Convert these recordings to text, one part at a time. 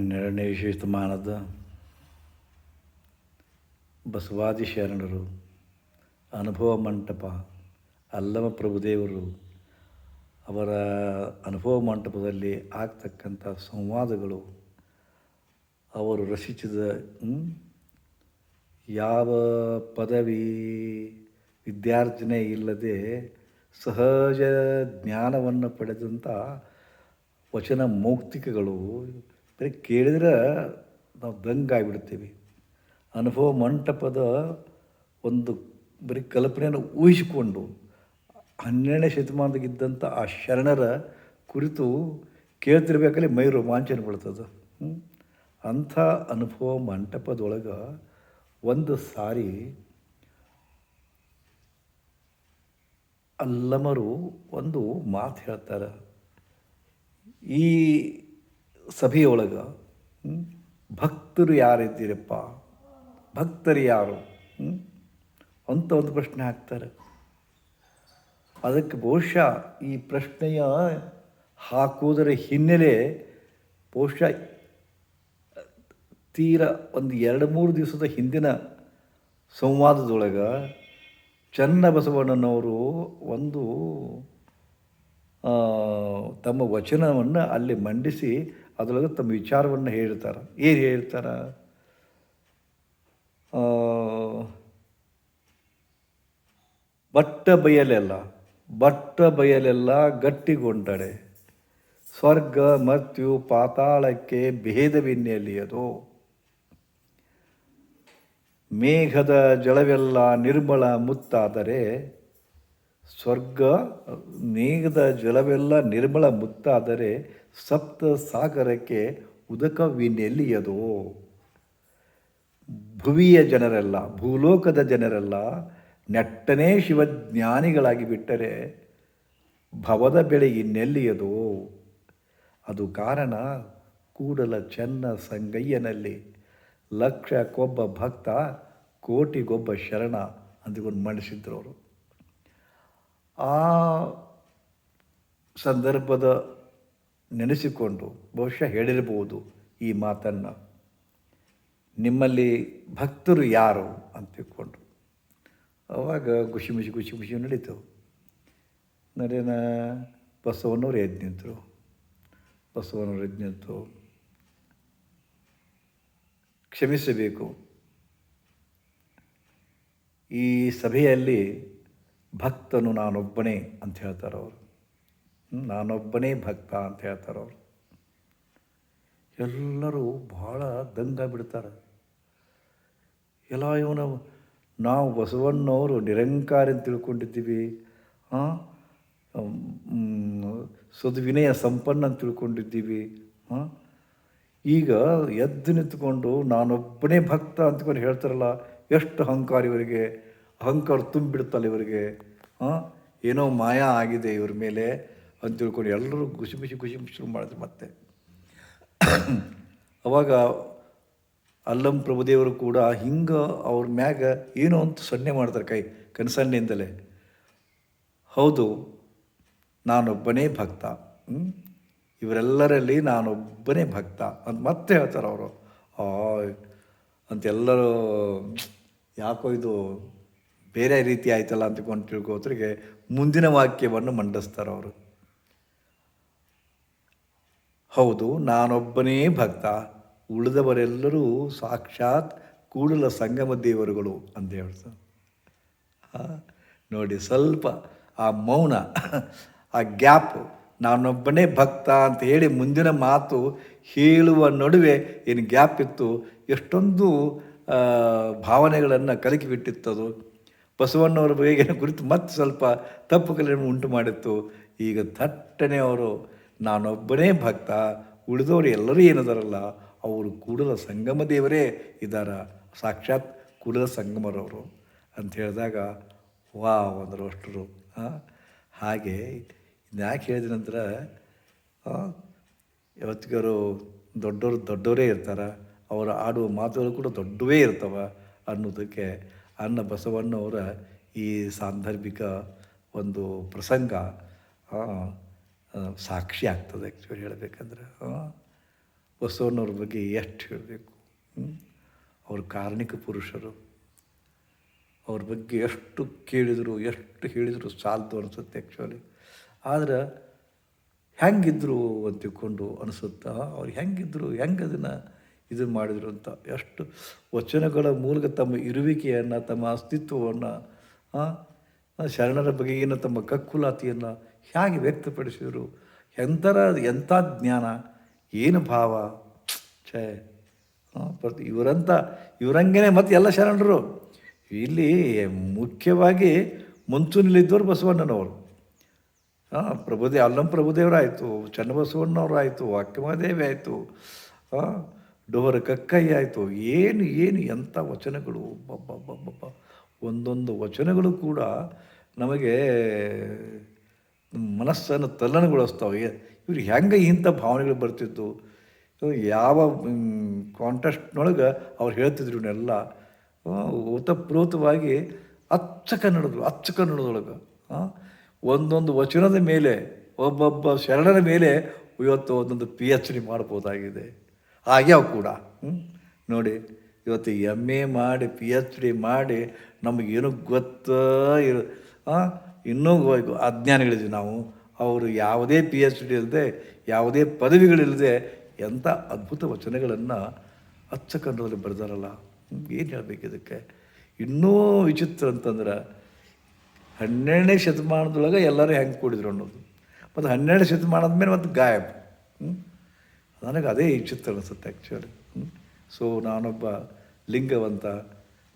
ಹನ್ನೆರಡನೇ ಶತಮಾನದ ಬಸವಾದಿ ಶರಣರು, ಅನುಭವ ಮಂಟಪ, ಅಲ್ಲಮ ಪ್ರಭುದೇವರು ಅವರ ಅನುಭವ ಮಂಟಪದಲ್ಲಿ ಆಗ್ತಕ್ಕಂಥ ಸಂವಾದಗಳು, ಅವರು ರಚಿಸಿದ ಯಾವ ಪದವಿ ವಿದ್ಯಾರ್ಜನೆ ಇಲ್ಲದೆ ಸಹಜ ಜ್ಞಾನವನ್ನು ಪಡೆದಂಥ ವಚನ ಮೌಕ್ತಿಕಗಳು ಬರೀ ಕೇಳಿದ್ರೆ ನಾವು ದಂಗಾಗಿಬಿಡ್ತೀವಿ ಅನುಭವ ಮಂಟಪದ ಒಂದು ಬರೀ ಕಲ್ಪನೆಯನ್ನು ಊಹಿಸಿಕೊಂಡು ಹನ್ನೆರಡನೇ ಶತಮಾನದಾಗಿದ್ದಂಥ ಆ ಶರಣರ ಕುರಿತು ಕೇಳ್ತಿರ್ಬೇಕಲ್ಲಿ ಮೈ ರೋಮಾಂಚನ ಬೀಳ್ತದೆ? ಅಂಥ ಅನುಭವ ಮಂಟಪದೊಳಗೆ ಒಂದು ಸಾರಿ ಅಲ್ಲಮರು ಒಂದು ಮಾತು ಹೇಳ್ತಾರೆ. ಈ ಸಭೆಯೊಳಗೆ ಭಕ್ತರು ಯಾರಿದ್ದೀರಪ್ಪ? ಭಕ್ತರು ಯಾರು? ಅಂತ ಒಂದು ಪ್ರಶ್ನೆ ಹಾಕ್ತಾರೆ. ಅದಕ್ಕೆ ಬಹುಶಃ ಈ ಪ್ರಶ್ನೆಯ ಹಾಕುವುದರ ಹಿನ್ನೆಲೆ ಬಹುಶಃ ತೀರ ಒಂದು ಎರಡು ಮೂರು ದಿವಸದ ಹಿಂದಿನ ಸಂವಾದದೊಳಗೆ ಚನ್ನಬಸವಣ್ಣನವರು ಒಂದು ತಮ್ಮ ವಚನವನ್ನು ಅಲ್ಲಿ ಮಂಡಿಸಿ ಅದರೊಳಗೆ ತಮ್ಮ ವಿಚಾರವನ್ನು ಹೇಳ್ತಾರೆ. ಏನು ಹೇಳ್ತಾರೆ? ಬಟ್ಟ ಬಯಲೆಲ್ಲ ಬಟ್ಟ ಬಯಲೆಲ್ಲ ಗಟ್ಟಿಗೊಂಡಡೆ ಸ್ವರ್ಗ ಮರ್ತ್ಯು ಪಾತಾಳಕ್ಕೆ ಭೇದವಿನ್ನೆಲಿಯದು ಮೇಘದ ಜಲವೆಲ್ಲ ನಿರ್ಮಲ ಮುತ್ತಾದರೆ ಸ್ವರ್ಗ, ಮೇಘದ ಜಲವೆಲ್ಲ ನಿರ್ಮಲ ಮುತ್ತಾದರೆ ಸಪ್ತ ಸಾಗರಕ್ಕೆ ಉದಕವಿನೆಲ್ಲಿಯದೋ ಭುವಿಯ ಜನರೆಲ್ಲ, ಭೂಲೋಕದ ಜನರೆಲ್ಲ ನೆಟ್ಟನೇ ಶಿವಜ್ಞಾನಿಗಳಾಗಿ ಬಿಟ್ಟರೆ ಭವದ ಬೆಳೆ ಇನ್ನೆಲ್ಲಿಯದು ಅದು ಕಾರಣ ಕೂಡಲ ಚೆನ್ನ ಸಂಗಯ್ಯನಲ್ಲಿ ಲಕ್ಷಕ್ಕೊಬ್ಬ ಭಕ್ತ ಕೋಟಿಗೊಬ್ಬ ಶರಣ ಅಂದುಕೊಂಡು ಮಂಡಿಸಿದ್ರು ಅವರು. ಆ ಸಂದರ್ಭದ ನೆನೆಸಿಕೊಂಡು ಬಹುಶಃ ಹೇಳಿರಬಹುದು ಈ ಮಾತನ್ನು. ನಿಮ್ಮಲ್ಲಿ ಭಕ್ತರು ಯಾರು ಅಂತ ತಿಳ್ಕೊಂಡು. ಅವಾಗ ಖುಷಿ ಮುಷಿ ಖುಷಿ ಖುಷಿ ನಡೀತು. ನರೇನ, ಬಸವನವ್ರು ಎದ್ದು ನಿಂತರು. ಬಸವನವ್ರು ಎದ್ದು ನಿಂತು ಕ್ಷಮಿಸಬೇಕು. ಈ ಸಭೆಯಲ್ಲಿ ಭಕ್ತನು ನಾನೊಬ್ಬನೇ ಅಂತ ಹೇಳ್ತಾರೆ ಅವರು ನಾನೊಬ್ಬನೇ ಭಕ್ತ ಅಂತ ಹೇಳ್ತಾರೆ ಅವರು. ಎಲ್ಲರೂ ಭಾಳ ದಂಗ ಬಿಡ್ತಾರೆ. ಎಲ್ಲ ಇವನು, ನಾವು ಬಸವಣ್ಣವರು ನಿರಂಕಾರ ಅಂತ ತಿಳ್ಕೊಂಡಿದ್ದೀವಿ. ಹಾಂ ಸದ್ವಿನಯ ಸಂಪನ್ನ ಅಂತ ತಿಳ್ಕೊಂಡಿದ್ದೀವಿ. ಹಾಂ ಈಗ ಎದ್ದು ನಿಂತ್ಕೊಂಡು ನಾನೊಬ್ಬನೇ ಭಕ್ತ ಅಂತಕೊಂಡು ಹೇಳ್ತಾರಲ್ಲ, ಎಷ್ಟು ಅಹಂಕಾರ ಇವರಿಗೆ, ಅಹಂಕಾರ ತುಂಬಿಡ್ತಲ್ಲ ಇವರಿಗೆ. ಹಾಂ ಏನೋ ಮಾಯಾ ಆಗಿದೆ ಇವ್ರ ಮೇಲೆ. ಅಂತ ತಿಳ್ಕೊಂಡು ಎಲ್ಲರೂ ಖುಷಿ ಖುಷಿ ಖುಷಿ ಶುರು ಮಾಡಿದ್ರು ಮತ್ತೆ. ಅವಾಗ ಅಲ್ಲಂ ಪ್ರಭುದೇವರು ಕೂಡ ಹಿಂಗೆ ಅವ್ರ ಮ್ಯಾಗ ಏನೋ ಅಂತ ಸೊನ್ನೆ ಮಾಡ್ತಾರೆ ಕೈ, ಕನಸನ್ನಿಂದಲೇ. ಹೌದು, ನಾನೊಬ್ಬನೇ ಭಕ್ತ? ಇವರೆಲ್ಲರಲ್ಲಿ ನಾನೊಬ್ಬನೇ ಭಕ್ತ ಅಂತ ಮತ್ತೆ ಹೇಳ್ತಾರೆ ಅವರು. ಅಂತ ಎಲ್ಲರೂ, ಯಾಕೋ ಇದು ಬೇರೆ ರೀತಿ ಆಯ್ತಲ್ಲ ಅಂತಕೊಂಡು ತಿಳ್ಕೋತ್ರಿಗೆ ಮುಂದಿನ ವಾಕ್ಯವನ್ನು ಮಂಡಿಸ್ತಾರೆ ಅವರು. ಹೌದು, ನಾನೊಬ್ಬನೇ ಭಕ್ತ, ಉಳಿದವರೆಲ್ಲರೂ ಸಾಕ್ಷಾತ್ ಕೂಡಲ ಸಂಗಮ ದೇವರುಗಳು ಅಂತ ಹೇಳ್ತಾರೆ. ನೋಡಿ ಸ್ವಲ್ಪ ಆ ಮೌನ, ಆ ಗ್ಯಾಪ್, ನಾನೊಬ್ಬನೇ ಭಕ್ತ ಅಂತ ಹೇಳಿ ಮುಂದಿನ ಮಾತು ಹೇಳುವ ನಡುವೆ ಏನು ಗ್ಯಾಪ್ ಇತ್ತು? ಎಷ್ಟೊಂದು ಭಾವನೆಗಳನ್ನು ಕಲಕಿಬಿಟ್ಟಿತ್ತದು. ಬಸವಣ್ಣವರ ಬಗೆಗಿನ ಕುರಿತು ಮತ್ತೆ ಸ್ವಲ್ಪ ತಪ್ಪು ಕಲೆಯನ್ನು ಉಂಟು ಮಾಡಿತ್ತು. ಈಗ ಥಟ್ಟನೆ ಅವರು ನಾನೊಬ್ಬನೇ ಭಕ್ತ, ಉಳಿದವರು ಎಲ್ಲರೂ ಏನದಾರಲ್ಲ, ಅವರು ಕೂಡಲ ಸಂಗಮ ದೇವರೇ ಇದ್ದಾರ ಸಾಕ್ಷಾತ್ ಕೂಡಲ ಸಂಗಮರವರು ಅಂತ ಹೇಳಿದಾಗ ವಾ ಅಂದರು ಅಷ್ಟರು. ಹಾಗೆ ಯಾಕೆ ಹೇಳಿದ ನಂತರ ಯಾವತ್ತಿಗರು ದೊಡ್ಡವರು ದೊಡ್ಡವರೇ ಇರ್ತಾರೆ, ಅವರ ಆಡುವ ಮಾತುಗಳು ಕೂಡ ದೊಡ್ಡವೇ ಇರ್ತವೆ ಅನ್ನೋದಕ್ಕೆ ಅನ್ನ ಬಸವಣ್ಣವರ ಈ ಸಾಂದರ್ಭಿಕ ಒಂದು ಪ್ರಸಂಗ. ಸಾಕ್ಷಿ ಆಗ್ತದೆ ಆ್ಯಕ್ಚುಲಿ ಹೇಳಬೇಕಂದ್ರೆ. ಬಸವಣ್ಣವ್ರ ಬಗ್ಗೆ ಎಷ್ಟು ಹೇಳಬೇಕು? ಅವರು ಕಾರಣಿಕ ಪುರುಷರು. ಅವ್ರ ಬಗ್ಗೆ ಎಷ್ಟು ಕೇಳಿದರು, ಎಷ್ಟು ಹೇಳಿದರು ಸಾಲದು ಅನಿಸುತ್ತೆ ಆ್ಯಕ್ಚುಲಿ ಆದ್ರೆ ಹೆಂಗಿದ್ರು ಅಂತ ತಿಳ್ಕೊಂಡು ಅನಿಸುತ್ತಾ, ಅವ್ರು ಹೆಂಗಿದ್ರು, ಹೆಂಗೆ ಅದನ್ನು ಇದು ಮಾಡಿದರು ಅಂತ ಎಷ್ಟು ವಚನಗಳ ಮೂಲಕ ತಮ್ಮ ಇರುವಿಕೆಯನ್ನು, ತಮ್ಮ ಅಸ್ತಿತ್ವವನ್ನು ಶರಣರ ಬಗೆಗಿನ ತಮ್ಮ ಕಕ್ಕುಲಾತಿಯನ್ನು ಹೇಗೆ ವ್ಯಕ್ತಪಡಿಸಿದರು? ಎಂಥರ ಎಂಥ ಜ್ಞಾನ? ಏನು ಭಾವ? ಛೇ ಪ್ರತಿ ಇವರಂಥ ಇವರಂಗೆ ಮತ್ತು ಎಲ್ಲ ಶರಣರು. ಇಲ್ಲಿ ಮುಖ್ಯವಾಗಿ ಮುಂಚೂಣಿಲಿದ್ದವರು ಬಸವಣ್ಣನವರು. ಹಾಂ, ಪ್ರಭುದೇ, ಅಲ್ಲಂ ಪ್ರಭುದೇವರಾಯಿತು, ಚನ್ನಬಸವಣ್ಣವರಾಯಿತು ಅಕ್ಕಮಹಾದೇವಿ ಆಯಿತು, ಹಾಂ ಡೋರ ಕಕ್ಕಯ್ಯ ಆಯಿತು, ಏನು ಏನು ಎಂಥ ವಚನಗಳು ಬಬ್ಬ ಒಂದೊಂದು ವಚನಗಳು ಕೂಡ ನಮಗೆ ಮನಸ್ಸನ್ನು ತಲ್ಲಣಗೊಳಿಸ್ತಾವೆ. ಇವ್ರು ಹೆಂಗೆ ಇಂಥ ಭಾವನೆಗಳು ಬರ್ತಿತ್ತು? ಯಾವ ಕಾಂಟೆಸ್ಟ್ನೊಳಗೆ ಅವ್ರು ಹೇಳ್ತಿದ್ರು ಇವನ್ನೆಲ್ಲ. ಓತಪ್ರೋತವಾಗಿ ಅಚ್ಚ ಕನ್ನಡದ್ರು ಅಚ್ಚ ಕನ್ನಡದೊಳಗೆ ಒಂದೊಂದು ವಚನದ ಮೇಲೆ, ಒಬ್ಬೊಬ್ಬ ಶರಣರ ಮೇಲೆ ಇವತ್ತು ಒಂದೊಂದು ಪಿ ಎಚ್ ಡಿ ಮಾಡ್ಬೋದಾಗಿದೆ. ಆಗ್ಯಾವ ಕೂಡ ನೋಡಿ, ಇವತ್ತು ಎಂ ಎ ಮಾಡಿ ಪಿ ಎಚ್ ಡಿ ಮಾಡಿ ನಮಗೇನು ಗೊತ್ತ ಇರೋ ಇನ್ನೂ ಅಜ್ಞಾನಿಗಳಿದ್ವಿ ನಾವು. ಅವರು ಯಾವುದೇ ಪಿ ಎಚ್ ಡಿ ಇಲ್ಲದೆ ಯಾವುದೇ ಪದವಿಗಳಿಲ್ಲದೆ ಎಂಥ ಅದ್ಭುತ ವಚನಗಳನ್ನು ಅಚ್ಚ ಕನ್ನಡದಲ್ಲಿ ಬರೆದಾರಲ್ಲ. ಏನು ಹೇಳಬೇಕು ಇದಕ್ಕೆ? ಇನ್ನೂ ವಿಚಿತ್ರ ಅಂತಂದ್ರೆ ಹನ್ನೆರಡನೇ ಶತಮಾನದೊಳಗೆ ಎಲ್ಲರೂ ಹೆಂಗೆ ಕೂಡಿದ್ರು ಅನ್ನೋದು. ಮತ್ತು ಹನ್ನೆರಡು ಶತಮಾನದ ಮೇಲೆ ಮತ್ತು ಗಾಯಬ್. ನನಗೆ ಅದೇ ವಿಚಿತ್ರ ಅನಿಸುತ್ತೆ ಆ್ಯಕ್ಚುಲಿ ಸೊ ನಾನೊಬ್ಬ ಲಿಂಗವಂತ,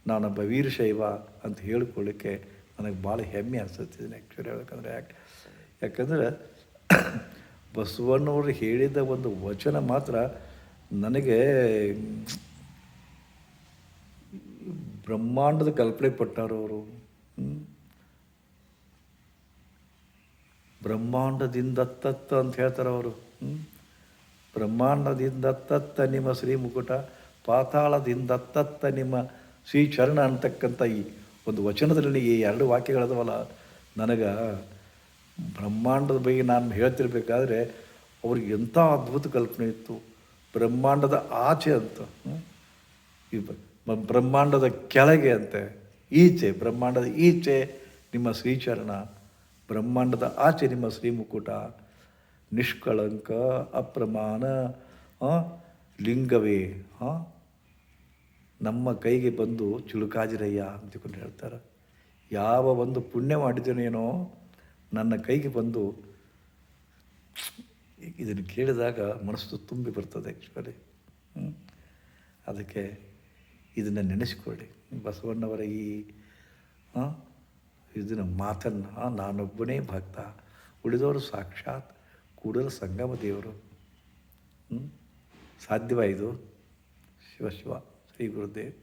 ನಾನೊಬ್ಬ ವೀರಶೈವ ಅಂತ ಹೇಳ್ಕೊಳ್ಳಿಕ್ಕೆ ನನಗೆ ಭಾಳ ಹೆಮ್ಮೆ ಅನಿಸುತ್ತಿದ್ದೀನಿ ಆ್ಯಕ್ಚುಲಿ ಹೇಳ್ಬೇಕಂದ್ರೆ ಯಾಕೆ ಯಾಕಂದರೆ ಬಸವಣ್ಣವರು ಹೇಳಿದ ಒಂದು ವಚನ ಮಾತ್ರ ನನಗೆ ಬ್ರಹ್ಮಾಂಡದ ಕಲ್ಪನೆ ಅವರು. ಬ್ರಹ್ಮಾಂಡದಿಂದ ತತ್ತ ಅಂತ ಹೇಳ್ತಾರೆ ಅವರು. ಬ್ರಹ್ಮಾಂಡದಿಂದ ತತ್ತ ನಿಮ್ಮ ಶ್ರೀ ಮುಕುಟ, ಪಾತಾಳದಿಂದ ತತ್ತ ನಿಮ್ಮ ಶ್ರೀ ಚರಣ ಅಂತಕ್ಕಂಥ ಈ ಒಂದು ವಚನದಲ್ಲಿ ಈ ಎರಡು ವಾಕ್ಯಗಳದವಲ್ಲ, ನನಗೆ ಬ್ರಹ್ಮಾಂಡದ ಬಗ್ಗೆ ನಾನು ಹೇಳ್ತಿರ್ಬೇಕಾದ್ರೆ ಅವ್ರಿಗೆ ಎಂಥ ಅದ್ಭುತ ಕಲ್ಪನೆ ಇತ್ತು. ಬ್ರಹ್ಮಾಂಡದ ಆಚೆ ಅಂತ ಈ ಬ್ರಹ್ಮಾಂಡದ ಕೆಳಗೆ ಅಂತೆ, ಈಚೆ, ಬ್ರಹ್ಮಾಂಡದ ಈಚೆ ನಿಮ್ಮ ಶ್ರೀಚರಣ, ಬ್ರಹ್ಮಾಂಡದ ಆಚೆ ನಿಮ್ಮ ಶ್ರೀಮುಕುಟ, ನಿಷ್ಕಳಂಕ, ಅಪ್ರಮಾಣ ಲಿಂಗವೇ, ಹಾಂ? ನಮ್ಮ ಕೈಗೆ ಬಂದು ಚುಳುಕಾಜಿರಯ್ಯ ಅಂತಕೊಂಡು ಹೇಳ್ತಾರೆ. ಯಾವ ಒಂದು ಪುಣ್ಯ ಮಾಡಿದ್ದೇನೇನೋ ನನ್ನ ಕೈಗೆ ಬಂದು ಇದನ್ನು ಕೇಳಿದಾಗ ಮನಸ್ಸು ತುಂಬಿ ಬರ್ತದೆ ಆ್ಯಕ್ಚುಲಿ ಅದಕ್ಕೆ ಇದನ್ನು ನೆನೆಸಿಕೊಳ್ಳಿ. ಬಸವಣ್ಣವರ ಈ ಇದನ್ನು ಮಾತನ್ನು ನಾನೊಬ್ಬನೇ ಭಕ್ತ, ಉಳಿದವರು ಸಾಕ್ಷಾತ್ ಕೂಡಲ ಸಂಗಮ ದೇವರು. ಸಾಧ್ಯವಾಯಿತು ಶಿವ ಶಿವ. ಶ್ರೀ ಗುರುದೇವ್